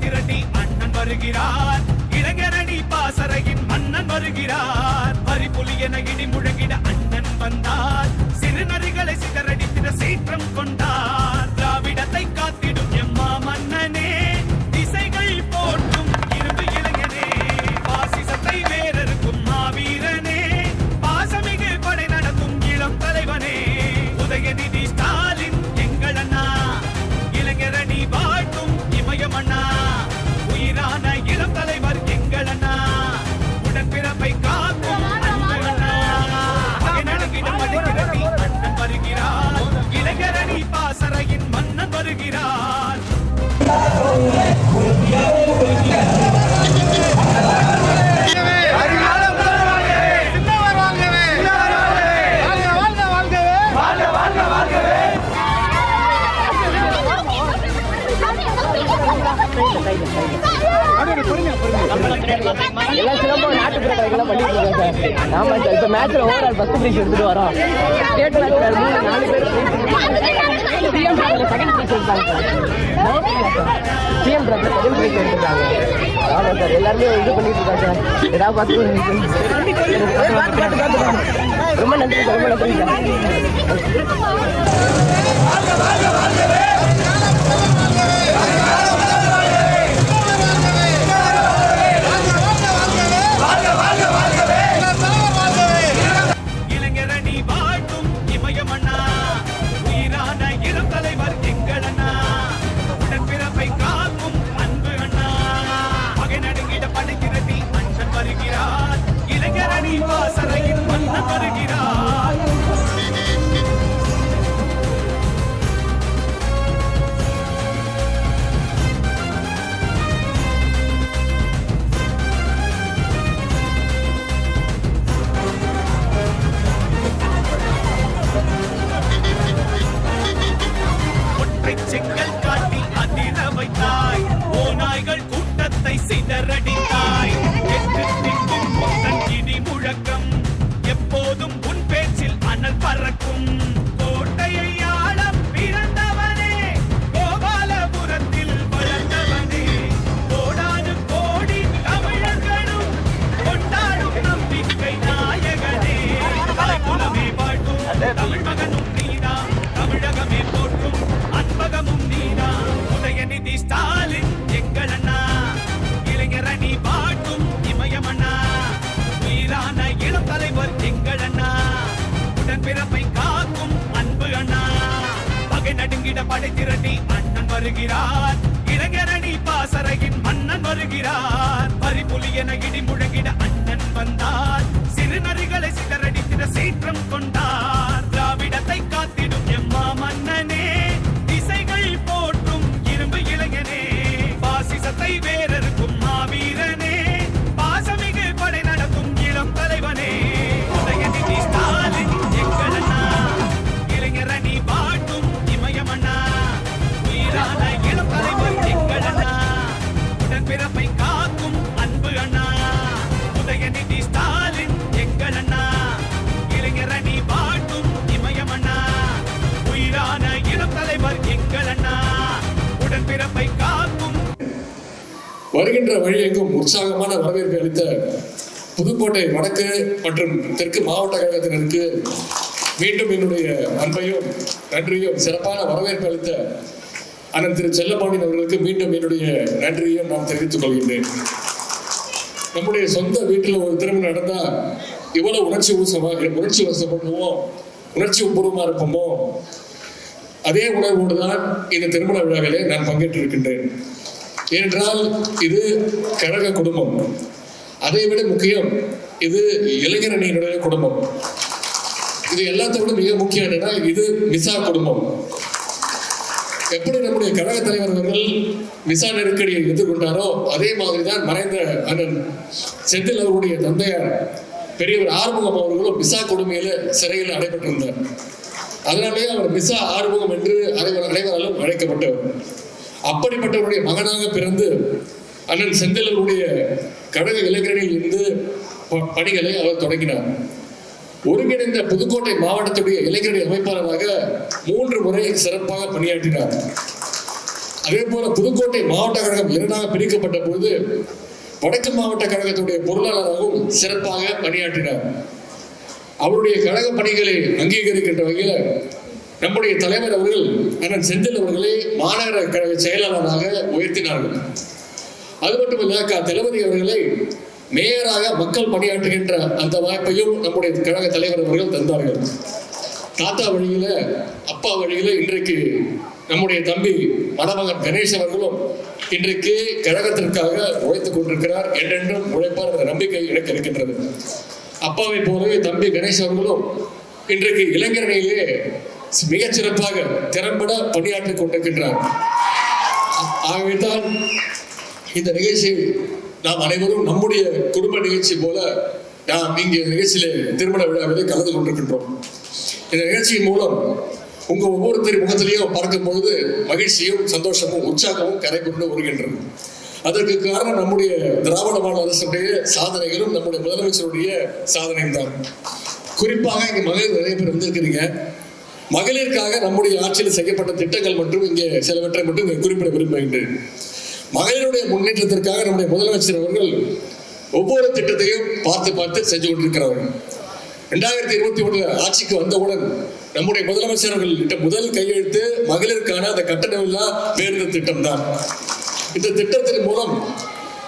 திரட்டி அண்ணன் வருகிறார். இளைஞரணி பாசறையின் மன்னன் வருகிறார். பரிபுலி என இடி முழங்கிட அண்ணன் வந்தார். சிறுநறிகளை சிதறடித்திட சீற்றம் கொண்டார். எல்லாம் சிலம்பம் நாட்டுப்புற கலைகள்லாம் பண்ணிட்டு சார் ஆமா சார் இப்போ மேட்ச்ல ஓவரால் ஃபர்ஸ்ட் பிரைஸ் எடுத்துட்டு வரோம் ஸ்டேட் மேட்ச்ல மூணு நாலு பேர் சிஎம் செகண்ட் பிரைஸ் எடுத்தாங்க சார் சிஎம் டிராப்ல செகண்ட் பிரைஸ் ஆமா சார் எல்லாருமே இது பண்ணிட்டு இருக்காங்க சார் ஏதாவது பார்த்து ரொம்ப நன்றி சார் ரொம்ப நன்றி சார் வருகிறார். இளைஞரணி பாசறையின் மன்னன் வருகிறார். பரிபுலி என இடி முழங்கிட அண்ணன் வந்தார். சிறுநறிகளை சிதறடித்திட சீற்றம் கொண்டார். வருகின்ற வழியெங்கும் உற்சாகமான வரவேற்பு அளித்த புதுக்கோட்டை வடக்கு மற்றும் தெற்கு மாவட்ட கழகத்தினருக்கு மீண்டும் என்னுடைய அன்பையும் நன்றியும் சிறப்பான வரவேற்பு அளித்த அண்ணன் திரு செல்லப்பாண்டியன் அவர்களுக்கு மீண்டும் என்னுடைய நன்றியையும் நான் தெரிவித்துக் கொள்கின்றேன். நம்முடைய சொந்த வீட்டில் ஒரு திருமணம் நடந்தா எவ்வளவு உணர்ச்சி ஊசமா உணர்ச்சி வசப்படுவோம் உணர்ச்சி பூர்வமா இருப்போமோ அதே உணர்வோடு தான் இந்த திருமண விழாவிலே நான் பங்கேற்றிருக்கின்றேன். ஏனென்றால் இது கழக குடும்பம். அதை விட முக்கியம் இது இளைஞர் அணியினுடைய குடும்பம். இது எல்லாத்தோட மிக முக்கியம் என்னன்னா இது மிசா குடும்பம். எப்படி நம்முடைய கழக தலைவர் அவர்கள் மிசா நெருக்கடியை எதிர்கொண்டாரோ அதே மாதிரி தான் மறைந்த அண்ணன் செந்தில் அவருடைய தந்தையார் பெரியவர் ஆறுமுகம் அவர்களும் மிசா கொடுமையில சிறையில் அடைபட்டிருந்தார். அதனாலேயே அவர் மிசா ஆறுமுகம் என்று அனைவர் அனைவராலும் அழைக்கப்பட்டவர். அப்படிப்பட்டவருடைய மகனாக பிறந்து அண்ணன் செந்திலருடைய கழக இளைஞரில் இருந்து ப- பணிகளை அவர் தொடங்கினார். ஒருங்கிணைந்த புதுக்கோட்டை மாவட்டத்துடைய இளைஞரணி அமைப்பாளராக மூன்று முறை சிறப்பாக பணியாற்றினார். அதே போல புதுக்கோட்டை மாவட்ட கழகம் இரண்டாக பிரிக்கப்பட்ட பொழுது வடக்கு மாவட்ட கழகத்துடைய பொருளாளராகவும் சிறப்பாக பணியாற்றினார். அவருடைய கழக பணிகளை அங்கீகரிக்கின்ற வகையில் நம்முடைய தலைவர் அவர்கள் அண்ணன் செந்தில் அவர்களை மாநகர கழக செயலாளராக உயர்த்தினார்கள். அது மட்டுமல்ல க தளபதி அவர்களை மேயராக மக்கள் பணியாற்றுகின்ற அந்த வாய்ப்பையும் நம்முடைய கழக தலைவர் அவர்கள் தந்தார்கள். தாத்தா வழியில அப்பா வழியில இன்றைக்கு நம்முடைய தம்பி மணமகன் கணேஷ் அவர்களும் இன்றைக்கு கழகத்திற்காக உழைத்துக் கொண்டிருக்கிறார் என்றென்றும் உழைப்பார் என்ற நம்பிக்கை எனக்கு இருக்கின்றது. அப்பாவை போலவே தம்பி கணேஷ் அவர்களும் இன்றைக்கு இளைஞரணியிலே மிகச்சிறப்பாக திறம்பட பணியாற்றிக் கொண்டிருக்கின்றார். ஆகவேதான் இந்த நிகழ்ச்சி நாம் அனைவரும் நம்முடைய குடும்ப நிகழ்ச்சி போல நாம் இங்கே நிகழ்ச்சியிலே திருமண விழாவிலே கலந்து கொண்டிருக்கின்றோம். இந்த நிகழ்ச்சியின் மூலம் உங்க ஒவ்வொருத்தர் முகத்திலையும் பார்க்கும் பொழுது மகிழ்ச்சியும் சந்தோஷமும் உற்சாகமும் கரை கொண்டு வருகின்றது. அதற்கு காரணம் நம்முடைய திராவிட மாடல் அரசுடைய சாதனைகளும் நம்முடைய முதலமைச்சருடைய சாதனையும் தான். குறிப்பாக இங்க மகளிர் நிறைய பேர் வந்திருக்கிறீங்க மகளிருக்காக நம்முடைய ஆட்சியில் செய்யப்பட்ட திட்டங்கள் மற்றும் இங்கே சிலவற்றை மட்டும் இங்கே குறிப்பிட விரும்புகின்றேன். மகளிருடைய முன்னேற்றத்திற்காக நம்முடைய முதலமைச்சர் அவர்கள் ஒவ்வொரு திட்டத்தையும் பார்த்து பார்த்து செஞ்சு கொண்டிருக்கிறார்கள் ரெண்டாயிரத்தி இருபத்தி ஒன்று ஆட்சிக்கு வந்தவுடன் நம்முடைய முதலமைச்சர் அவர்கள் முதல் கையெழுத்து மகளிருக்கான அந்த கட்டணமில்லா பேருந்து திட்டம் தான் இந்த திட்டத்தின் மூலம்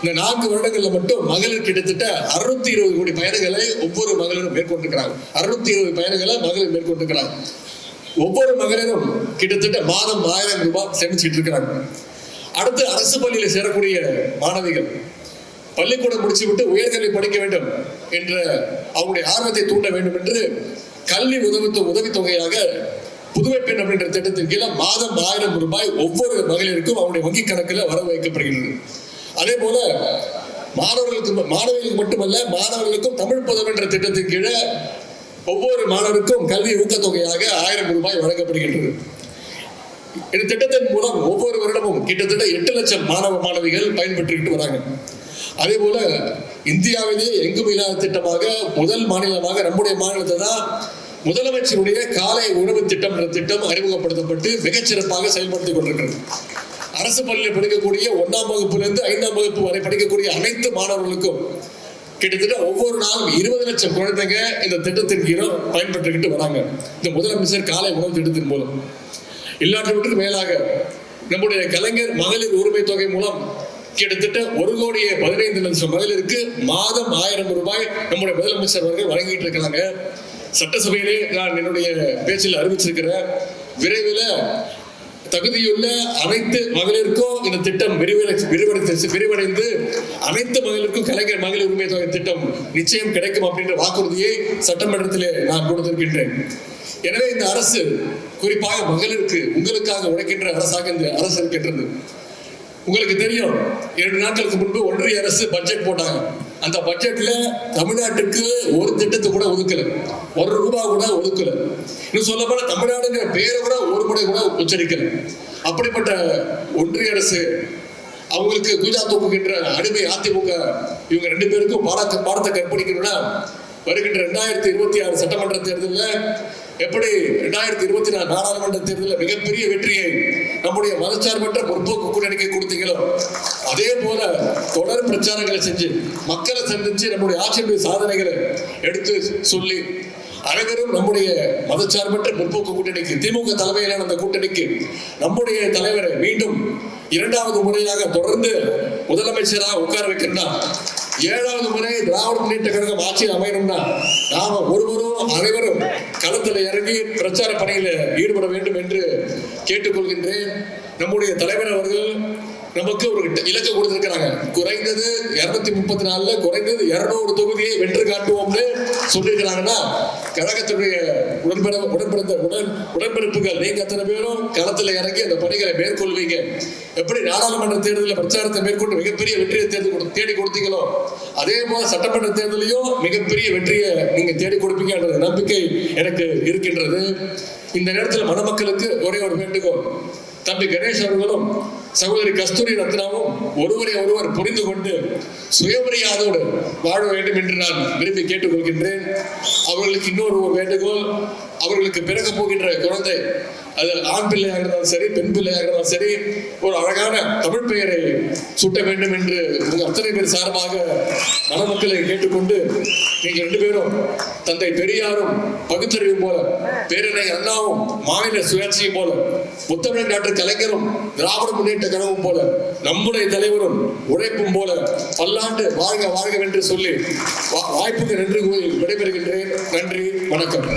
இந்த நான்கு வருடங்கள்ல மட்டும் மகளிர் கிட்டத்தட்ட அறுநூத்தி இருபது கோடி பயணங்களை ஒவ்வொரு மகளிரும் மேற்கொண்டிருக்கிறாங்க அறுநூத்தி இருபது பயணங்களை மகளிர் மேற்கொண்டிருக்கிறாங்க ஒவ்வொரு மகளிரும் கிட்டத்தட்ட மாதம் ஆயிரம் ரூபாய் சேமிச்சுட்டு இருக்கிறாங்க. அடுத்து அரசு பள்ளியில சேரக்கூடிய மாணவிகள் பள்ளிக்கூடம் முடிச்சு விட்டு உயர்கல்வி படிக்க வேண்டும் என்ற அவங்களுடைய ஆர்வத்தை தூண்ட வேண்டும் என்று கல்வி உதவி உதவித்தொகையாக புதுமை பெண் அப்படின்ற திட்டத்தின் கீழே மாதம் ஆயிரம் ரூபாய் ஒவ்வொரு மகளிருக்கும் அவருடைய வங்கி கணக்கில் வரவு வைக்கப்படுகிறது. அதே போல மாணவர்களுக்கு மாணவிகளுக்கு மட்டுமல்ல மாணவர்களுக்கும் தமிழ் புதம் என்ற திட்டத்தின் கீழே ஒவ்வொரு மாணவருக்கும் கல்வி ஊக்கத்தொகையாக ஆயிரம் ரூபாய் வழங்கப்படுகின்றது. இந்த திட்டத்தின் மூலம் ஒவ்வொரு வருடமும் கிட்டத்தட்ட எட்டு லட்சம் மாணவ மாணவிகள் பயன்பெற்றுக்கிட்டு வராங்க. அதே போல இந்தியாவிலேயே எங்கும் இல்லாத திட்டமாக முதல் மாநிலமாக நம்முடைய மாநிலத்தை தான் முதலமைச்சருடைய காலை உணவு திட்டம் என்ற திட்டம் அறிமுகப்படுத்தப்பட்டு மிகச்சிறப்பாக செயல்படுத்திக் கொண்டிருக்கிறது. அரசு பள்ளியில் படிக்கக்கூடிய ஒன்றாம் வகுப்பிலிருந்து ஐந்தாம் வகுப்பு வரை படிக்கக்கூடிய அனைத்து மாணவர்களுக்கும் கிட்டத்தட்ட ஒவ்வொரு நாளும் இருபது லட்சம் குழந்தைங்க இந்த திட்டத்தின் கீழே பயன்பட்டுக்கிட்டு வராங்க. இந்த முதலமைச்சர் காலை உணவு திட்டத்தின் மூலம். எல்லாவற்றுக்கும் மேலாக நம்முடைய கலைஞர் மகளிர் உரிமை தொகை மூலம் கிட்டத்தட்ட ஒரு கோடியே பதினைந்து லட்சம் மகளிருக்கு மாதம் ஆயிரம் ரூபாய் நம்முடைய முதலமைச்சர் அவர்கள் வழங்கிட்டு இருக்கிறாங்க சட்டசபையிலே நான் என்னுடைய பேச்சில் அறிவிச்சிருக்கிறேன். விரைவில் தகுதியுள்ள அனைத்து மகளிருக்கும் இந்த திட்டம் விரிவடை விரிவடைந்து விரிவடைந்து அனைத்து மகளிருக்கும் கலைஞர் மகளிர் உரிமை தொகை திட்டம் நிச்சயம் கிடைக்கும் அப்படின்ற வாக்குறுதியை சட்டமன்றத்திலே நான் கொடுத்திருக்கின்றேன். எனவே இந்த அரசு குறிப்பாக மகளிருக்கு உங்களுக்காக உழைக்கின்ற அரசாக இந்த அரசு இருக்கின்றது. உங்களுக்கு தெரியும் இரண்டு நாட்களுக்கு முன்பு ஒன்றிய அரசு பட்ஜெட் போட்டாங்க. அந்த பட்ஜெட்ல தமிழ்நாட்டுக்கு ஒரு திட்டத்தை கூட ஒதுக்கல. ஒரு ரூபாய் கூட ஒதுக்கல. இன்னும் சொல்ல போனா தமிழ்நாடுங்கிற பேரை கூட ஒரு முறை கூட உச்சரிக்கல. அப்படிப்பட்ட ஒன்றிய அரசு அவங்களுக்கு குஜா தூக்குகின்ற அடிமை அதிமுக இவங்க ரெண்டு பேருக்கும் பாடத்தை பாடத்தை கற்பழிக்கணும்னா வருகின்ற ரெண்டாயிரத்தி இருபத்தி ஆறு சட்டமன்ற தேர்தலில் எப்படி ரெண்டாயிரத்தி இருபத்தி நாலு நாடாளுமன்ற தேர்தலில் மிகப்பெரிய வெற்றியை நம்முடைய மதச்சார்பற்ற முற்போக்கு கூட்டணிக்கு கொடுத்தீங்களோ அதே போல தொடர் பிரச்சாரங்களை செஞ்சு மக்களை சந்திச்சு நம்முடைய ஆட்சியுடைய சாதனைகளை எடுத்து சொல்லி அனைவரும் நம்முடைய மதச்சார்பற்ற முற்போக்கு கூட்டணிக்கு திமுக தலைமையிலான அந்த கூட்டணிக்கு நம்முடைய தலைவரை மீண்டும் இரண்டாவது முறையாக தொடர்ந்து முதலமைச்சராக உட்கார வைக்கின்றான் ஏழாவது முறை திராவிட முன்னேற்ற கழகம் ஆட்சியில் அமையணும்னா நாம ஒருவரும் அனைவரும் களத்தில் இறங்கி பிரச்சார பணியில ஈடுபட வேண்டும் என்று கேட்டுக்கொள்கின்றேன். நம்முடைய தலைவர் அவர்கள் நமக்கு ஒரு இலக்கை கொடுத்திருக்கிறாங்க. குறைந்தது இருநூத்தி முப்பத்தி நாலுல குறைந்தது இருநூறு தொகுதியை வென்று காட்டுவோம்னு சொல்லியிருக்கிறாங்கன்னா கழகத்துடைய உடன்பட உடன்பிறந்த உடன் உடன்பிறப்புகள் நீங்க அத்தனை பேரும் களத்துல இறங்கி அந்த பணிகளை மேற்கொள்வீங்க. எப்படி நாடாளுமன்ற தேர்தலில் பிரச்சாரத்தை மேற்கொண்டு மிகப்பெரிய வெற்றியை தேர்தல் கொடு- தேடி கொடுத்தீங்களோ அதே போல சட்டமன்ற தேர்தலையும் மிகப்பெரிய வெற்றியை நீங்க தேடி கொடுப்பீங்கன்ற நம்பிக்கை எனக்கு இருக்கின்றது. இந்த நேரத்தில் மணமக்களுக்கு ஒரே ஒரு வேண்டுகோள். தம்பி கணேஷ் அவர்களும் சகோதரி கஸ்தூரி ரத்னாவும் ஒருவரை ஒருவர் புரிந்து கொண்டு சுயமரியாதையோடு வாழ வேண்டும் என்று நான் விரும்பி கேட்டுக்கொள்கின்றேன். அவர்களுக்கு இன்னொரு வேண்டுகோள் அவர்களுக்கு பிறக்க போகின்ற குழந்தை அது ஆண் பிள்ளையாக இருந்தாலும் சரி பெண் பிள்ளையாக இருந்தாலும் சரி ஒரு அழகான தமிழ் பெயரை சூட்ட வேண்டும் என்று உங்கள் அத்தனை பேர் சார்பாக மணமக்களை கேட்டுக்கொண்டு நீங்கள் ரெண்டு பேரும் தந்தை பெரியாரும் பகுத்தறிவும் போல பேரனை அண்ணாவும் மாநில சுயாட்சியும் போல புத்தமிழ் நாட்டு கலைஞரும் திராவிட முன்னேற்ற கனவும் போல நம்முடைய தலைவரும் உழைப்பும் போல பல்லாண்டு வாழ்க வாழ்க என்று சொல்லி வா- வாய்ப்புக்கு நன்றி கூறி விடைபெறுகின்றேன். நன்றி வணக்கம்.